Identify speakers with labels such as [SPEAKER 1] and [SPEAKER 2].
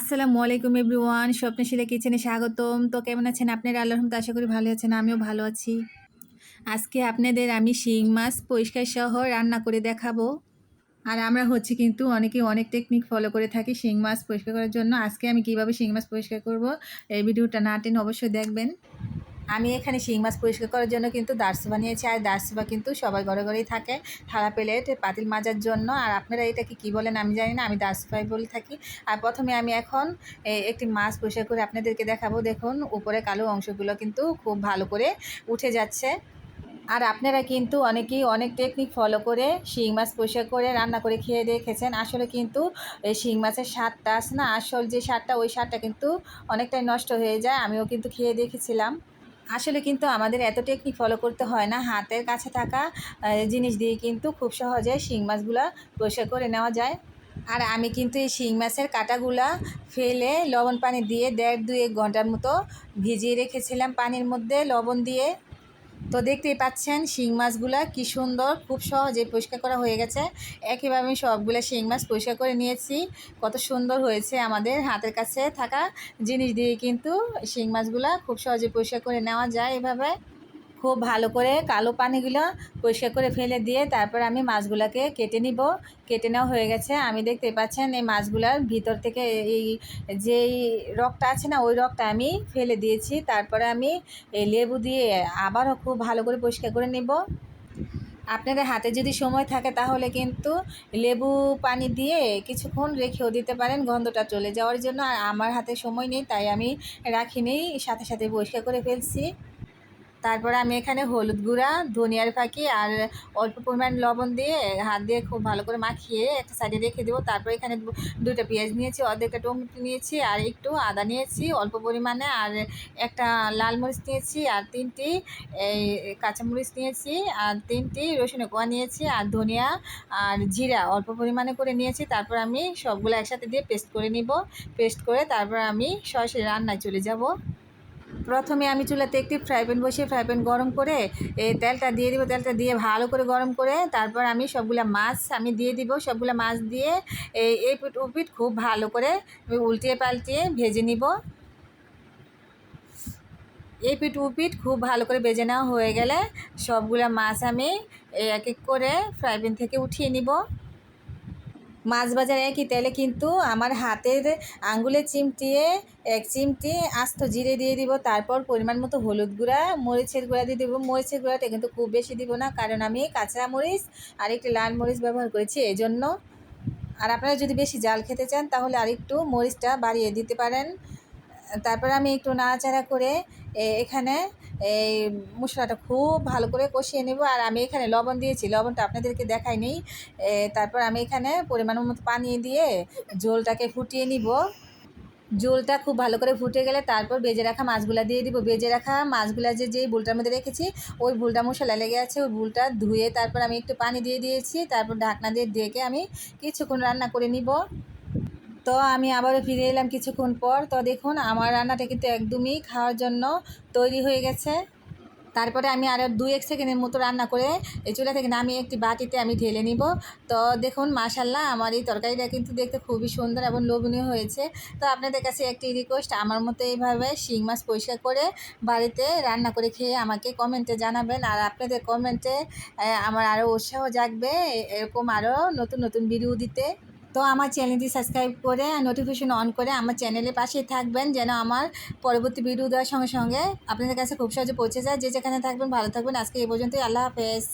[SPEAKER 1] আসসালামু আলাইকুম এভরিওয়ান স্বপ্নশীলা কিচেনে স্বাগতম। তো কেমন আছেন আপনারা? আল্লাহ রহমতে আশা করি ভালো আছেন, আমিও ভালো আছি। আজকে আপনাদের আমি শিং মাছ পরিষ্কার সহ রান্না করে দেখাবো। আর আমরা হচ্ছে কিন্তু অনেকে অনেক টেকনিক ফলো করে থাকি শিং মাছ পরিষ্কার করার জন্য। আজকে আমি কীভাবে শিং মাছ পরিষ্কার করব এই ভিডিওটা না টেন অবশ্যই দেখবেন। আমি এখানে শিং মাছ পরিষ্কার করার জন্য কিন্তু দার্সবা নিয়েছি আর দার্সবা কিন্তু সবাই ঘরে ঘরেই থাকে থালা প্লেট, পাতিল মাজার জন্য। আর আপনারা এটাকে কি বলেন আমি জানি না, আমি দার্সবাই বলে থাকি। আর প্রথমে আমি এখন একটি মাছ পরিষ্কার করে আপনাদেরকে দেখাবো। দেখুন, উপরে কালো অংশগুলো কিন্তু খুব ভালো করে উঠে যাচ্ছে। আর আপনারা কিন্তু অনেকেই অনেক টেকনিক ফলো করে শিং মাছ পরিষ্কার করে রান্না করে খেয়ে দেখেছেন। আসলে কিন্তু এই শিং মাছের স্বাদটা আছে না, আসল যে স্বাদটা, ওই স্বাদটা কিন্তু অনেকটাই নষ্ট হয়ে যায়। আমিও কিন্তু খেয়ে দেখেছিলাম। আসলে কিন্তু আমাদের এত টেকনিক ফলো করতে হয় না। হাতের কাছে থাকা জিনিস দিয়ে কিন্তু খুব সহজে শিং মাছগুলো পরিষ্কার করে নেওয়া যায়। আর আমি কিন্তু এই শিং মাছের কাটাগুলা ফেলে লবণ পানি দিয়ে দেড় দুই এক ঘণ্টার মতো ভিজিয়ে রেখেছিলাম পানির মধ্যে। লবণ দিয়ে তো দেখতেই পাচ্ছেন শিং মাছগুলা কি সুন্দর, খুব সহজে পরিষ্কার করা হয়ে গেছে। একইভাবে আমি সবগুলো শিং মাছ পরিষ্কার করে নিয়েছি। কত সুন্দর হয়েছে আমাদের হাতের কাছে থাকা জিনিস দিয়ে কিন্তু শিং মাছগুলা খুব সহজে পরিষ্কার করে নেওয়া যায় এভাবে। খুব ভালো করে কালো পানিগুলো পরিষ্কার করে ফেলে দিয়ে তারপর আমি মাছগুলোকে কেটে নিব। কেটে নেওয়া হয়ে গেছে। আমি দেখতে পাচ্ছেন এই মাছগুলার ভিতর থেকে এই যেই রকটা আছে না, ওই রকটা আমি ফেলে দিয়েছি। তারপরে আমি এই লেবু দিয়ে আবারও খুব ভালো করে পরিষ্কার করে নেব। আপনাদের হাতে যদি সময় থাকে তাহলে কিন্তু লেবু পানি দিয়ে কিছুক্ষণ রেখেও দিতে পারেন, গন্ধটা চলে যাওয়ার জন্য। আর আমার হাতে সময় নেই, তাই আমি রাখিনি। সাথে সাথে পরিষ্কার করে ফেলছি। তারপরে আমি এখানে হলুদ গুঁড়া, ধনিয়ার ফাঁকি আর অল্প পরিমাণ লবণ দিয়ে হাত দিয়ে খুব ভালো করে মাখিয়ে একটা সাইডে রেখে দেবো। তারপরে এখানে দুটো পেঁয়াজ নিয়েছি, অর্ধেকটা টমেটো নিয়েছি আর একটু আদা নিয়েছি, অল্প পরিমাণে আর একটা লাল মরিচ নিয়েছি আর তিনটি এই কাঁচামরিচ নিয়েছি আর তিনটি রসুনের কোয়া নিয়েছি আর ধনিয়া আর জিরা অল্প পরিমাণে করে নিয়েছি। তারপর আমি সবগুলো একসাথে দিয়ে পেস্ট করে নিব। পেস্ট করে তারপর আমি সরাসরি রান্নায় চলে যাব। প্রথমে আমি চুলাতে একটি ফ্রাই প্যান বসিয়ে ফ্রাই প্যান গরম করে এই তেলটা দিয়ে দিব, তেলটা দিয়ে ভালো করে গরম করে, তারপর আমি সবগুলা মাছ আমি দিয়ে দিব, সবগুলা মাছ দিয়ে এই এই পিঠ উপিট খুব ভালো করে উল্টিয়ে পাল্টিয়ে ভেজে নিব। এই পিঠ উপিট খুব ভালো করে ভেজে নেওয়া হয়ে গেলে সবগুলা মাছ আমি এক এক করে ফ্রাই প্যান থেকে উঠিয়ে নিব। মাছ ভাজার একই তেলে কিন্তু আমার হাতের আঙ্গুলে চিমটিয়ে, এক চিমটি আস্ত জিরে দিয়ে দিব, তারপর পরিমাণ মতো হলুদ গুঁড়া, মরিচের গুঁড়া দিয়ে দেবো। মরিচের গুঁড়াটা কিন্তু খুব বেশি দিব না, কারণ আমি কাঁচা মরিচ আর একটু লাল মরিচ ব্যবহার করেছি এই জন্য আর আপনারা যদি বেশি জাল খেতে চান, তাহলে আরেকটু মরিচটা বাড়িয়ে দিতে পারেন। তারপর আমি একটু নাড়াচাড়া করে এখানে, এই মশলাটা খুব ভালো করে কষিয়ে নেব। আর আমি এখানে লবণ দিয়েছি, লবণটা আপনাদেরকে দেখাই নেই। তারপর আমি এখানে পরিমাণ মতো পানি দিয়ে ঝোলটাকে ফুটিয়ে নিব। ঝোলটা খুব ভালো করে ফুটে গেলে তারপর বেজে রাখা মাছগুলা দিয়ে দিব। বেজে রাখা মাছগুলা যে যেই বুলটার মধ্যে রেখেছি, ওই বুলটা মশলা লেগে আছে, ওই বুলটা ধুয়ে তারপর আমি একটু পানি দিয়ে দিয়েছি। তারপর ঢাকনা দিয়ে ডেকে আমি কিছুক্ষণ রান্না করে নিব। তো আমি আবারও ফিরে এলাম কিছুক্ষণ পর। তো দেখুন, আমার রান্নাটা কিন্তু একদমই খাওয়ার জন্য তৈরি হয়ে গেছে। তারপরে আমি আরও দুই এক সেকেন্ডের মতো রান্না করে এই চুলা থেকে নামিয়ে একটি বাটিতে আমি ঢেলে নিব। তো দেখুন মাশাল্লাহ আমার এই তরকারিটা কিন্তু দেখতে খুবই সুন্দর এবং লোভনীয় হয়েছে। তো আপনাদের কাছে একটি রিকোয়েস্ট আমার মতো এইভাবে শিং মাছ পরিষ্কার করে বাড়িতে রান্না করে খেয়ে আমাকে কমেন্টে জানাবেন। আর আপনাদের কমেন্টে আমার আরও উৎসাহ জাগবে এরকম আরও নতুন নতুন ভিডিও দিতে। তো আমার চ্যানেলটি সাবস্ক্রাইব করে নোটিফিকেশন অন করে আমার চ্যানেলের পাশেই থাকবেন যেন আমার পরবর্তী ভিডিও দেওয়ার সঙ্গে সঙ্গে আপনাদের কাছে খুব সহজে পৌঁছে যায়। যে যেখানে থাকবেন, ভালো থাকবেন। আজকে এই পর্যন্তই। আল্লাহ হাফেজ।